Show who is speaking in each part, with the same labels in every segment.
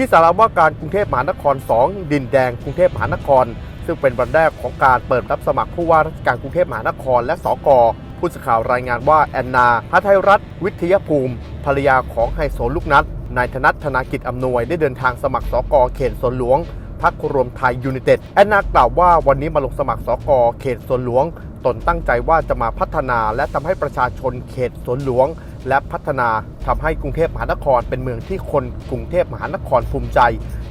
Speaker 1: ที่สารว่าการกรุงเทพมหานคร 2 ดินแดงกรุงเทพมหานคร ซึ่งเป็นวันแรกของการเปิดรับสมัครผู้ว่าราชการกรุงเทพมหานคร และสกผู้สื่อข่าวรายงานว่าแอนนาฮัทไทยรัฐ วิทยภูมิ ภรรยาของไฮโซลูกนัดนายธนัทธนากิจอำนวยได้เดินทางสมัครสกเขตสวนหลวงพักรวมไทยยูไนเต็ดแอนนากล่าวว่าวันนี้มาลงสมัครสกเขตสวนหลวง ตนตั้งใจว่าจะมาพัฒนาและทำให้ประชาชนเขตสวนหลวง และพัฒนาทำให้กรุงเทพมหานครเป็นเมืองที่คนกรุงเทพมหานครภูมิใจ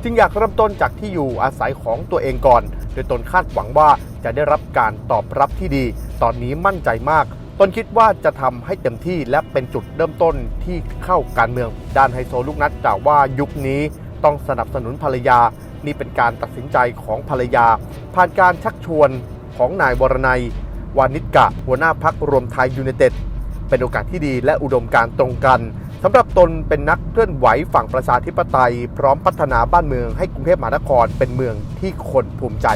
Speaker 1: จึงอยากเริ่มต้นจากที่อยู่อาศัยของตัวเองก่อน โดยตนคาดหวังว่าจะได้รับการตอบรับที่ดี ตอนนี้มั่นใจมาก ตนคิดว่าจะทำให้เต็มที่และเป็นจุดเริ่มต้นที่เข้าการเมือง ด้านไฮโซลูกนัดกล่าวว่ายุคนี้ต้องสนับสนุนภรรยา นี่เป็นการตัดสินใจของภรรยา ผ่านการชักชวนของนายวรนัยวานิชกะ หัวหน้าพักรวมไทยยูไนเต็ด เป็นโอกาสที่ดีและอุดมการตรงกันสำหรับตนเป็นนักเคลื่อนไหวฝั่งประชาธิปไตย พร้อมพัฒนาบ้านเมืองให้กรุงเทพมหานครเป็นเมืองที่คนภูมิใจ